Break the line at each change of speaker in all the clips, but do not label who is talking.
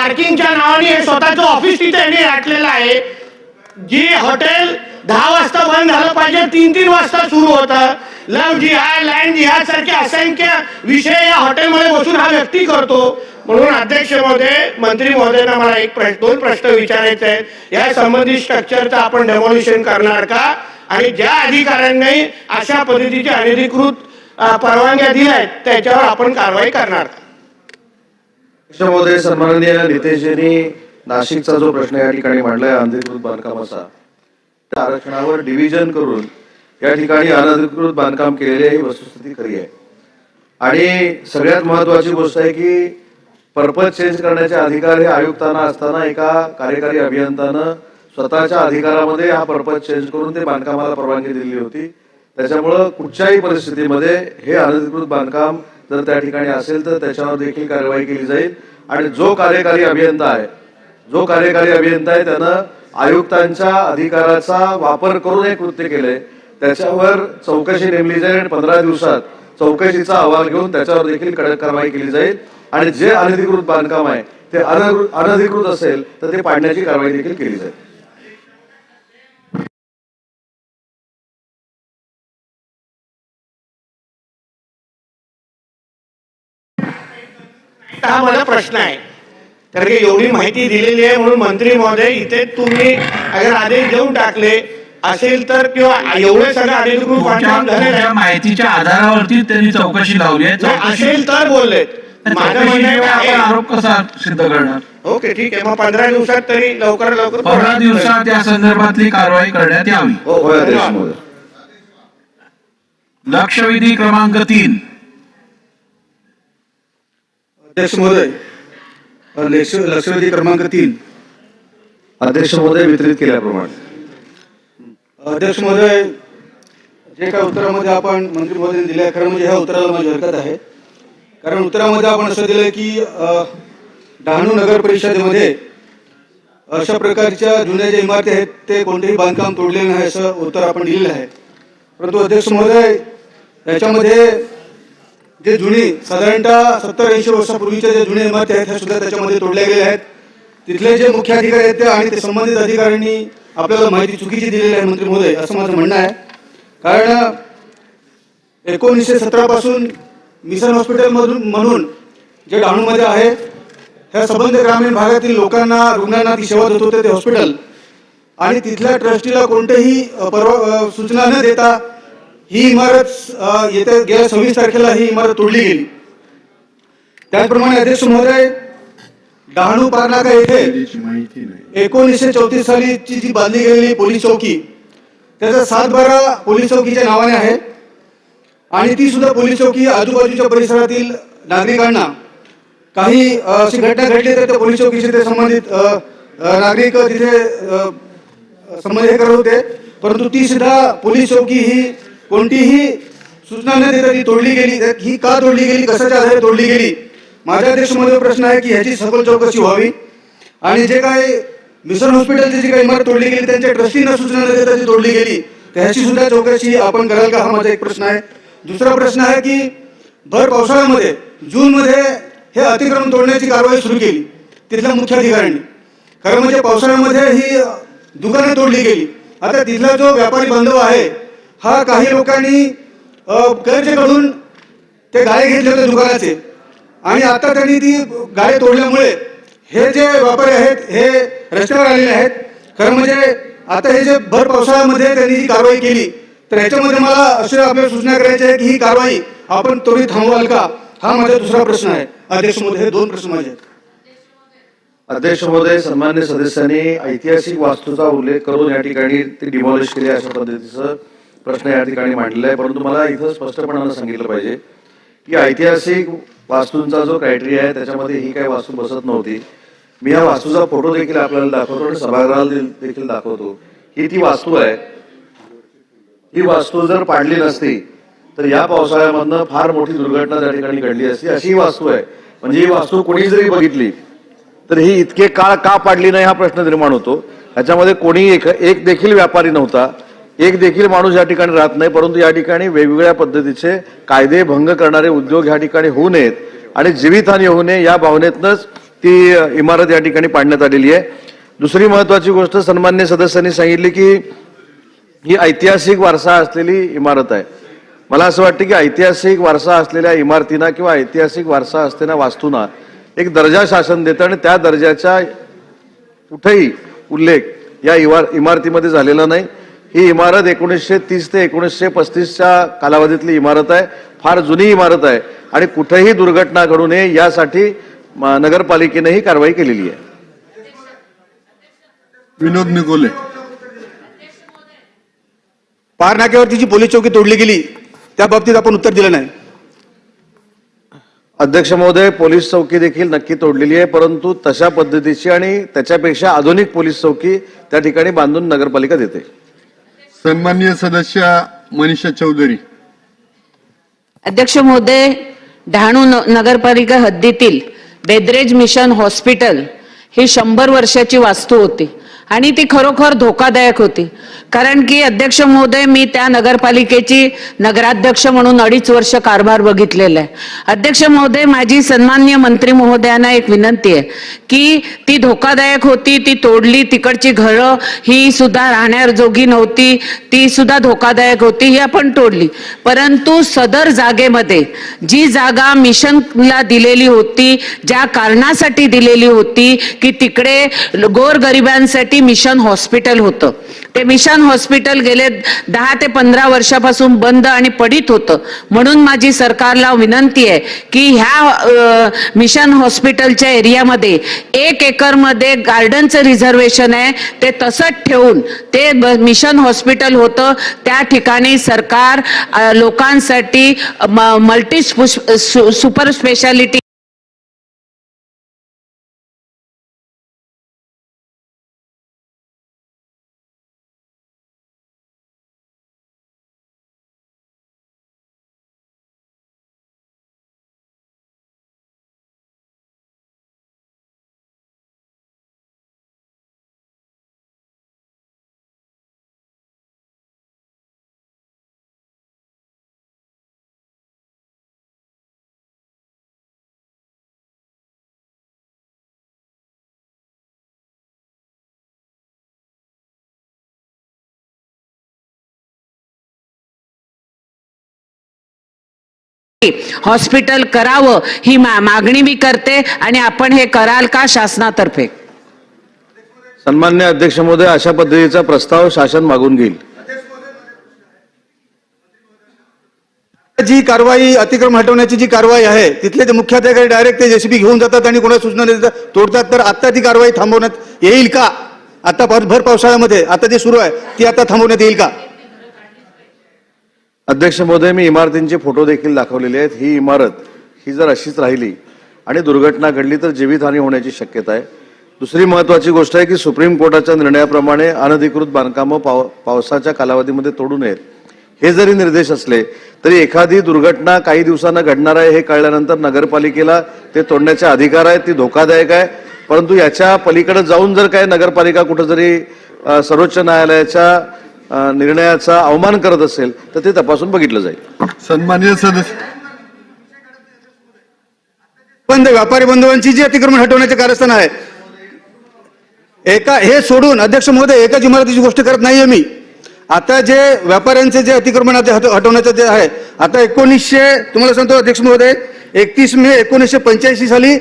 पार्किंगच्या नावाने हे स्वतःचं ऑफिस तिथे यांनी राखलेलं आहे. जी हॉटेल दहा वाजता बंद झालं पाहिजे तीन तीन वाजता सुरू होतं. लव जिहाद लँड जिहाद सारखे असंख्य विषय या हॉटेलमध्ये बसून हा व्यक्ती करतो. म्हणून अध्यक्ष महोदय मंत्री महोदयांना मला एक प्रश्न दोन प्रश्न विचारायचे आहेत. या संबंधित स्ट्रक्चरचं आपण डेमोलिशन करणार का? आणि ज्या अधिकाऱ्यांनी अशा पद्धतीच्या अनधिकृत परवानग्या दिल्या आहेत त्याच्यावर आपण कारवाई करणार. का
महोदय सन्माननीय नितेशजींनी नाशिकचा जो प्रश्न या ठिकाणी मांडलाय अनधिकृत बांधकामाचा त्या आरक्षणावर डिव्हिजन करून या ठिकाणी अनधिकृत बांधकाम केलेले ही वस्तुस्थिती खरी आहे. आणि सगळ्यात महत्वाची गोष्ट आहे की पर्पज चेंज करण्याचे अधिकार हे आयुक्तांना असताना एका कार्यकारी अभियंतानं स्वतःच्या अधिकारामध्ये हा पर्पज चेंज करून ते बांधकामाला परवानगी दिली होती. त्याच्यामुळं कुठच्याही परिस्थितीमध्ये हे अनधिकृत बांधकाम जर त्या ठिकाणी असेल तर त्याच्यावर देखील कारवाई केली जाईल. आणि जो कार्यकारी अभियंता आहे जो कार्यकारी अभियंता आहे त्यानं आयुक्तांच्या अधिकाराचा वापर करून हे कृत्य केलंय. त्याच्यावर चौकशी नेमली जाईल आणि पंधरा दिवसात चौकशीचा अहवाल घेऊन त्याच्यावर देखील कडक कारवाई केली जाईल. आणि जे अनधिकृत बांधकाम आहे ते अनधिकृत अनधिकृत असेल तर ते पाडण्याची कारवाई देखील केली जाईल.
हा मला प्रश्न आहे. तर की एवढी माहिती दिलेली आहे म्हणून मंत्री महोदय इथे तुम्ही अगर आदेश देऊन टाकले असेल तर किंवा एवढे सगळे अधिकृत बांधकाम झालेलं
माहितीच्या आधारावरती त्यांनी चौकशी लावली आहे. चौकशी
असेल तर बोललेत माझं म्हणणं
चौकशीशिवाय आपण
आहे
आरोप कसा सिद्ध करणार?
ओके ठीक आहे. मग पंधरा दिवसात तरी लवकर लवकर
पंधरा दिवसात या संदर्भातली कारवाई करण्यात यावी.
होय अध्यक्ष महोदय
लक्षवेधी क्रमांक तीन.
अध्यक्ष महोदय लक्षवेधी क्रमांक तीन.
अध्यक्ष महोदय वितरित केल्याप्रमाणे.
अध्यक्ष महोदय जे काय उत्तरामध्ये आपण मंत्री महोदय दिलं आहे खरं म्हणजे ह्या उत्तराला माझी हरकत आहे. कारण उत्तरामध्ये आपण असं दिलं की डहाणू नगर परिषदेमध्ये अशा प्रकारच्या जुन्या ज्या इमारती आहेत ते कोणतेही बांधकाम तोडले नाही असं उत्तर आपण दिलेलं आहे. परंतु अध्यक्ष महोदय याच्यामध्ये जे जुनी साधारणतः सत्तर ऐंशी वर्षापूर्वीच्या जे जुने इमारती आहेत ह्या सुद्धा त्याच्यामध्ये तोडल्या गेल्या आहेत. तिथले जे मुख्य अधिकारी आहेत ते आणि ते संबंधित अधिकाऱ्यांनी आपल्याला माहिती चुकीची दिलेली आहे मंत्री महोदय असं माझं म्हणणं आहे. कारण एकोणीसशे सतरापासून मिशन हॉस्पिटलमधून म्हणून जे डहाणूमध्ये आहे ह्या संबंध ग्रामीण भागातील लोकांना रुग्णांना ती सेवा देत होते ते हॉस्पिटल. आणि तिथल्या ट्रस्टीला कोणतेही परवा सूचना न देता ही इमारत येत्या गेल्या सव्वीस तारखेला ही इमारत तोडली गेली. त्याचप्रमाणे अध्यक्ष महोदय डहाणू पारनाका येथे एकोणीसशे चौतीस सालीची जी बांधली गेलेली पोलीस चौकी त्याचा सात बारा पोलीस चौकीच्या नावाने आहे. आणि ती सुद्धा पोलीस चौकी आजूबाजूच्या परिसरातील नागरिकांना. काही अशी घटना घडली तर त्या पोलीस चौकीशी ते संबंधित नागरिक तिथे संबंधित हे करत होते. परंतु ती सुद्धा पोलीस चौकी ही कोणतीही सूचना न देता ती तोडली गेली. तर ही का तोडली गेली? कशाच्या आधारे तोडली गेली? माझ्या देशामध्ये प्रश्न आहे की ह्याची सखोल चौकशी व्हावी. आणि जे काय मिशन हॉस्पिटलची जी काही इमारत तोडली गेली त्यांच्या ट्रस्टींना सूचना न देता ती तोडली गेली. तर ह्याची सुद्धा चौकशी आपण कराल का? हा माझा एक प्रश्न आहे. दुसरा प्रश्न आहे की भर पावसाळ्यामध्ये जूनमध्ये हे अतिक्रमण तोडण्याची कारवाई सुरू केली तिथल्या मुख्याधिकाऱ्यांनी. खरं म्हणजे पावसाळ्यामध्ये ही दुकानं तोडली गेली. आता तिथला जो व्यापारी बांधव आहे हा काही लोकांनी अ, कर्ज ते गाळे घेतले होते दुकानाचे. आणि आता त्यांनी ती गाळे तोडल्यामुळे हे जे व्यापारी आहेत हे रस्त्यावर आलेले आहेत खरं म्हणजे आता हे जे भर पावसाळ्यामध्ये त्यांनी जी कारवाई केली तर ह्याच्यामध्ये मला असे आपल्याला सूचना करायची आहे की ही कारवाई आपण त्वरित थांबवाल का? हा माझा दुसरा प्रश्न आहे. अध्यक्ष महोदय हे दोन प्रश्न माझे आहेत.
अध्यक्ष महोदय सन्मान्य सदस्यांनी ऐतिहासिक वास्तूचा उल्लेख करून या ठिकाणी ते डिमॉलिश केली अशा पद्धतीचं. प्रश्न या ठिकाणी मांडलेला आहे. परंतु मला इथं स्पष्टपणानं सांगितलं पाहिजे की ऐतिहासिक वास्तूंचा जो क्रायटेरिया आहे त्याच्यामध्ये ही काही वास्तू बसत नव्हती. मी या वास्तूचा फोटो देखील आपल्याला दाखवतो आणि सभागृहाला देखील दाखवतो. ही ती वास्तू आहे. ही वास्तू जर पाडली नसती तर या पावसाळ्यामधनं फार मोठी दुर्घटना त्या ठिकाणी घडली असती. अशी वास्तू आहे. म्हणजे ही वास्तू कोणी जरी बघितली तर ही इतके काळ का पाडली नाही हा प्रश्न निर्माण होतो. ह्याच्यामध्ये कोणी एक एक देखील व्यापारी नव्हता. एक देखील माणूस या ठिकाणी राहत नाही परंतु या ठिकाणी वेगवेगळ्या पद्धतीचे कायदे भंग करणारे उद्योग या ठिकाणी होऊ नयेत आणि जीवितहानी होऊ नये या भावनेतनंच ती इमारत या ठिकाणी पाडण्यात आलेली आहे. दुसरी महत्वाची गोष्ट सन्मान्य सदस्यांनी सांगितली की ही ऐतिहासिक वारसा असलेली इमारत आहे. मला असं वाटतं की ऐतिहासिक वारसा असलेल्या इमारतींना किंवा ऐतिहासिक वारसा असलेल्या वास्तूंना एक दर्जा शासन देतं आणि त्या दर्जाचा कुठेही उल्लेख या इमार इमारतीमध्ये झालेला नाही. ही इमारत एकोणीसशे तीस ते एकोणीसशे पस्तीसच्या कालावधीतली इमारत आहे. फार जुनी इमारत आहे. आणि कुठेही दुर्घटना घडू नये यासाठी म, नगरपालिकेने ही कारवाई केलेली आहे.
विनोद निकोले
पार नाक्यावरती जी पोलीस चौकी तोडली गेली त्या बाबतीत आपण उत्तर दिलं नाही.
अध्यक्ष महोदय पोलीस चौकी देखील नक्की तोडलेली आहे परंतु तशा पद्धतीची आणि त्याच्यापेक्षा आधुनिक पोलीस चौकी त्या ठिकाणी बांधून नगरपालिका देते.
सन्माननीय सदस्य मनीषा चौधरी.
अध्यक्ष महोदय डहाणू नगरपालिका हद्दीतील बेदरेज मिशन हॉस्पिटल ही शंभर वर्षाची वास्तू होती. आणि ती खरोखर धोकादायक होती. कारण की अध्यक्ष महोदय मी त्या नगरपालिकेची नगराध्यक्ष म्हणून अडीच वर्ष कारभार बघितलेला आहे. अध्यक्ष महोदय माझी सन्मान्य मंत्री महोदयांना एक विनंती आहे की ती धोकादायक होती ती तोडली तिकडची घरं ही सुद्धा राहण्याजोगी नव्हती ती सुद्धा धोकादायक होती ही आपण तोडली. परंतु सदर जागेमध्ये जी जागा मिशनला दिलेली होती ज्या कारणासाठी दिलेली होती की तिकडे गोरगरिबांसाठी मिशन हॉस्पिटल होतं. ते मिशन हॉस्पिटल गेले दहा ते पंधरा वर्षापासून बंद आणि पडित होतं. म्हणून माझी सरकारला विनंती आहे की ह्या मिशन हॉस्पिटलच्या एरियामध्ये एक एकरमध्ये गार्डनचं रिझर्वेशन आहे. ते तसंच ठेवून ते मिशन हॉस्पिटल होतं. त्या ठिकाणी सरकार लोकांसाठी मल्टी सुपर स्पेशालिटी हॉस्पिटल करावं ही मागणी मी करते आणि आपण हे कराल का शासनातर्फे?
सन्मान्य अध्यक्ष महोदय अशा पद्धतीचा प्रस्ताव शासन मागून घेईल.
जी कारवाई अतिक्रम हटवण्याची जी कारवाई आहे तिथले जे मुख्याधिकारी डायरेक्ट ते जेसीबी घेऊन जातात आणि कोणा सूचना न देता तोडतात तर आता ती कारवाई थांबवण्यात येईल का? आता भर भर पावसाळ्यामध्ये आता जी सुरू आहे ती आता थांबवण्यात येईल का?
अध्यक्ष महोदय मी इमारतींचे फोटो देखील दाखवलेले आहेत. ही इमारत ही जर अशीच राहिली आणि दुर्घटना घडली तर जीवितहानी होण्याची शक्यता आहे. दुसरी महत्वाची गोष्ट आहे की सुप्रीम कोर्टाच्या निर्णयाप्रमाणे अनधिकृत बांधकामं पाव पावसाच्या कालावधीमध्ये तोडू नयेत. हे जरी निर्देश असले तरी एखादी दुर्घटना काही दिवसांना घडणार आहे हे कळल्यानंतर नगरपालिकेला ते तोडण्याचे अधिकार आहेत ती धोकादायक आहे. परंतु याच्या पलीकडे जाऊन जर काय नगरपालिका कुठं जरी सर्वोच्च न्यायालयाच्या निर्णयाचा अवमान करत असेल तर ते तपासून बघितलं जाईल.
सन्माननीय सदस्य
बंद व्यापारी बंधवांची जी अतिक्रमण हटवण्याचे कारस्थान आहे एका हे सोडून अध्यक्ष महोदय एकाच इमारतीची गोष्ट करत नाहीये मी. आता जे व्यापाऱ्यांचे जे अतिक्रमण आता हट- हटवण्याचं जे आहे आता एकोणीसशे तुम्हाला सांगतो अध्यक्ष महोदय एकतीस मे एकोणीसशे पंच्याऐंशी साली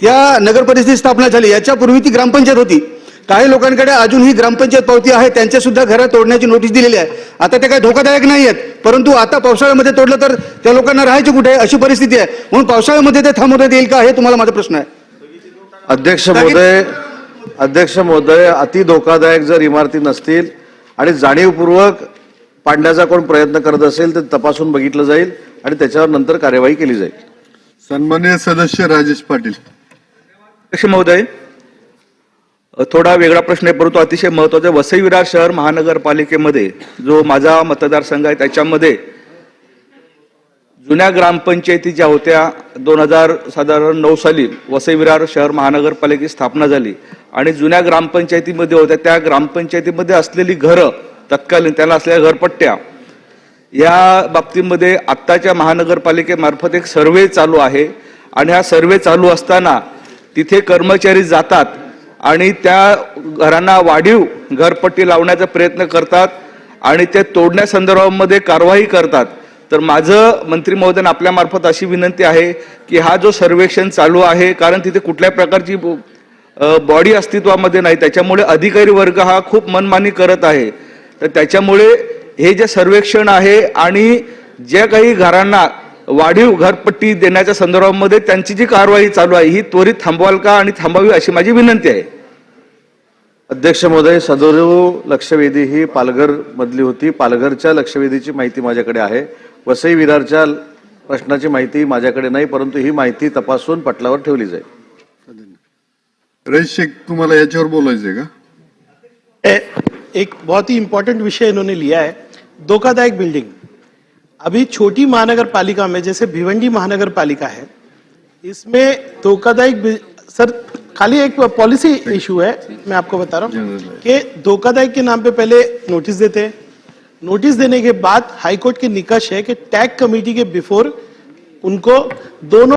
त्या नगर परिषदेची स्थापना झाली. याच्यापूर्वी ती ग्रामपंचायत होती. काही लोकांकडे अजूनही ग्रामपंचायत पावती आहे त्यांच्या सुद्धा घरं तोडण्याची नोटीस दिलेली आहे. आता ते काही धोकादायक नाही आहेत परंतु आता पावसाळ्यामध्ये तोडलं तर त्या लोकांना राहायचे कुठे अशी परिस्थिती आहे. म्हणून पावसाळ्यामध्ये ते थांबवण्यात येईल का हे तुम्हाला माझा प्रश्न आहे.
अध्यक्ष महोदय अध्यक्ष महोदय अति धोकादायक जर इमारती नसतील आणि जाणीवपूर्वक पाडण्याचा कोण प्रयत्न करत असेल तर तपासून बघितलं जाईल आणि त्याच्यावर नंतर कार्यवाही केली जाईल.
सन्माननीय सदस्य राजेश पाटील.
अध्यक्ष महोदय थोडा वेगळा प्रश्न आहे परंतु अतिशय महत्त्वाचा आहे. वसई विरार शहर महानगरपालिकेमध्ये जो माझा मतदारसंघ आहे त्याच्यामध्ये जुन्या ग्रामपंचायती ज्या होत्या दोन हजार साधारण नऊ साली वसई विरार शहर महानगरपालिकेची स्थापना झाली आणि जुन्या ग्रामपंचायतीमध्ये होत्या त्या ग्रामपंचायतीमध्ये असलेली घरं तत्कालीन त्याला असलेल्या घरपट्ट्या या बाबतीमध्ये आत्ताच्या महानगरपालिकेमार्फत एक सर्वे चालू आहे आणि हा सर्वे चालू असताना तिथे कर्मचारी जातात आणि त्या घरांना वाढीव घरपट्टी लावण्याचा प्रयत्न करतात आणि ते तोडण्यासंदर्भामध्ये कारवाई करतात. तर माझं मंत्री महोदयान आपल्यामार्फत अशी विनंती आहे की हा जो सर्वेक्षण चालू आहे कारण तिथे कुठल्या प्रकारची बॉडी अस्तित्वामध्ये नाही त्याच्यामुळे अधिकारी वर्ग हा खूप मनमानी करत आहे. तर त्याच्यामुळे हे जे सर्वेक्षण आहे आणि ज्या काही घरांना वाढीव घरपट्टी देण्याच्या संदर्भामध्ये त्यांची जी कारवाई चालू आहे ही त्वरित थांबवाल का आणि थांबावी अशी माझी विनंती आहे.
अध्यक्ष महोदय सदोरव लक्षवेधी ही पालघर मधली होती. पालघरच्या लक्षवेधीची माहिती माझ्याकडे आहे. वसई विरारच्या प्रश्नाची माहिती माझ्याकडे नाही परंतु ही माहिती तपासून पटलावर ठेवली जाईल.
रईस शेख तुम्हाला याच्यावर बोलायचंय का?
ए, एक बहुत ही इंपॉर्टेंट विषय इन्होंने लिया है. धोखादायक बिल्डिंग अभी छोटी महानगर पालिका में जैसे भिवंडी महानगर पालिका है इसमें धोखादायक बिल- सर खाली एक पॉलिसी इशू है मैं आपको बता रहा हूँ कि धोखादायक के नाम पे पहले नोटिस देते हैं। नोटिस देने के बाद हाईकोर्ट के निकष है कि टैग कमेटी के बिफोर उनको दोनों